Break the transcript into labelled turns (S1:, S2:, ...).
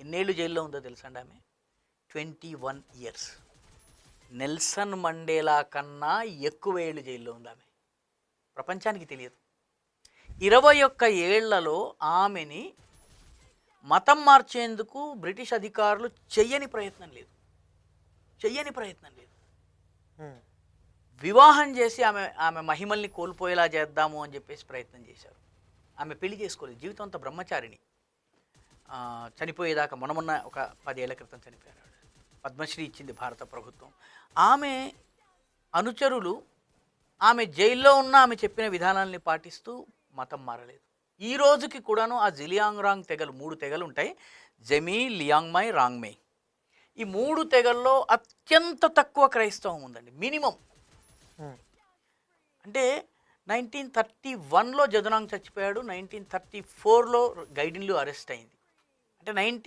S1: ఎన్నేళ్ళు జైల్లో ఉందో తెలుసండి ఆమె? Twenty one years. Nelson Mandela కన్నా ఎక్కువ ఏళ్ళు జైల్లో ఉంది ఆమె. ప్రపంచానికి తెలియదు. ఇరవై ఒక్క ఏళ్ళలో ఆమెని మతం మార్చేందుకు బ్రిటిష్ అధికారులు చెయ్యని ప్రయత్నం లేదు. చెయ్యని ప్రయత్నం లేదు. వివాహం చేసి ఆమె ఆమె మహిమల్ని కోల్పోయేలా చేద్దాము అని చెప్పేసి ప్రయత్నం చేశారు. ఆమె పెళ్ళి చేసుకోలేదు. జీవితం అంతా బ్రహ్మచారిణి. చనిపోయేదాకా మొన్న ఒక పదేళ్ళ క్రితం చనిపోయారు. పద్మశ్రీ ఇచ్చింది భారత ప్రభుత్వం. ఆమె అనుచరులు ఆమె జైల్లో ఉన్న ఆమె చెప్పిన విధానాల్ని పాటిస్తూ మతం మారలేదు. ఈ రోజుకి కూడాను ఆ జిలియాంగ్రాంగ్ తెగలు మూడు తెగలు ఉంటాయి. జమీ లియాంగ్మై రాంగ్మై ఈ మూడు తెగల్లో అత్యంత తక్కువ క్రైస్తవం ఉందండి. మినిమం. అంటే నైన్టీన్ థర్టీ వన్లో జదునాంగ్ చచ్చిపోయాడు. నైన్టీన్ థర్టీ ఫోర్లో గైడిన్లు అరెస్ట్ అయింది. అంటే నైన్టీన్